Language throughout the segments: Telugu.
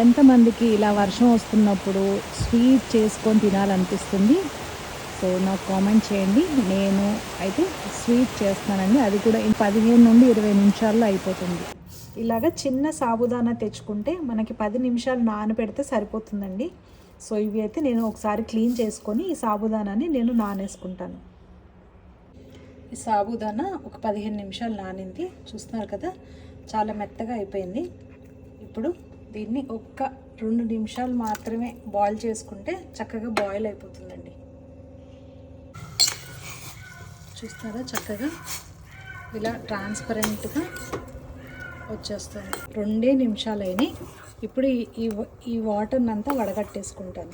ఎంతమందికి ఇలా వర్షం వస్తున్నప్పుడు స్వీట్ చేసుకొని తినాలనిపిస్తుంది? సో నాకు కామెంట్ చేయండి. నేను అయితే స్వీట్ చేస్తానండి. అది కూడా పదిహేను నుండి ఇరవై నిమిషాల్లో అయిపోతుంది. ఇలాగ చిన్న సాబుదానా తెచ్చుకుంటే మనకి పది నిమిషాలు నానబెడితే సరిపోతుందండి. సో ఇవి అయితే నేను ఒకసారి క్లీన్ చేసుకొని ఈ సాబుదానాన్ని నేను నానేసుకుంటాను. ఈ సాబుదానా ఒక పదిహేను నిమిషాలు నానింది. చూస్తున్నారు కదా చాలా మెత్తగా అయిపోయింది. ఇప్పుడు దీన్ని ఒక్క రెండు నిమిషాలు మాత్రమే బాయిల్ చేసుకుంటే చక్కగా బాయిల్ అయిపోతుందండి. చూస్తారా? చక్కగా ఇలా ట్రాన్స్పరెంట్గా వచ్చేస్తుంది. రెండే నిమిషాలు ఇప్పుడు ఈ- ఈ ఈ వాటర్ని అంతా వడగట్టేసుకుంటాను.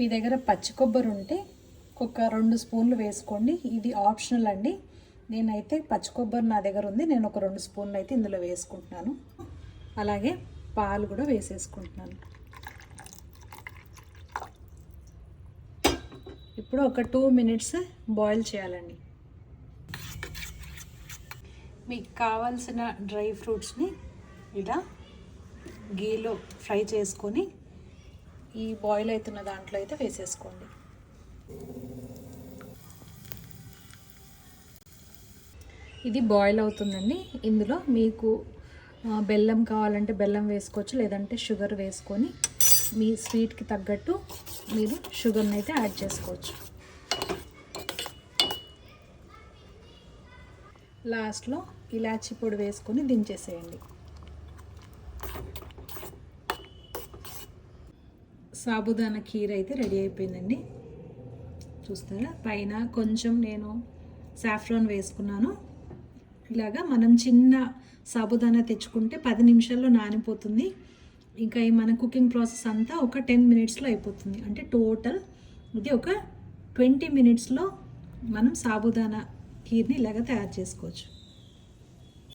మీ దగ్గర పచ్చి కొబ్బరి ఉంటే ఒక రెండు స్పూన్లు వేసుకోండి. ఇది ఆప్షనల్ అండి. నేనైతే పచ్చి కొబ్బరి నా దగ్గర ఉంది. నేను ఒక రెండు స్పూన్లు అయితే ఇందులో వేసుకుంటున్నాను. అలాగే పాలు కూడా వేసేసుకుంటున్నాను. ఇప్పుడు ఒక టూ మినిట్స్ బాయిల్ చేయాలండి. మీకు కావాల్సిన డ్రై ఫ్రూట్స్ని ఇలా గీలో ఫ్రై చేసుకొని ఈ బాయిల్ అవుతున్న దాంట్లో అయితే వేసేసుకోండి. ఇది బాయిల్ అవుతుందండి. ఇందులో మీకు బెల్లం కావాలంటే బెల్లం వేసుకోవచ్చు లేదంటే షుగర్ వేసుకొని మీ స్వీట్కి తగ్గట్టు మీరు షుగర్ని అయితే యాడ్ చేసుకోవచ్చు. లాస్ట్లో ఇలాచీ పొడి వేసుకొని దించేసేయండి. సాబుదానా కీర్ అయితే రెడీ అయిపోయిందండి. చూస్తారా? పైన కొంచెం నేను సాఫ్రాన్ వేసుకున్నాను. ఇలాగా మనం చిన్న సాబుదానా తెచ్చుకుంటే పది నిమిషాల్లో నానిపోతుంది. ఇంకా ఈ మన కుకింగ్ ప్రాసెస్ అంతా ఒక టెన్ మినిట్స్లో అయిపోతుంది. అంటే టోటల్ ఇది ఒక ట్వంటీ మినిట్స్లో మనం సాబుదానా కీర్ని ఇలాగ తయారు చేసుకోవచ్చు.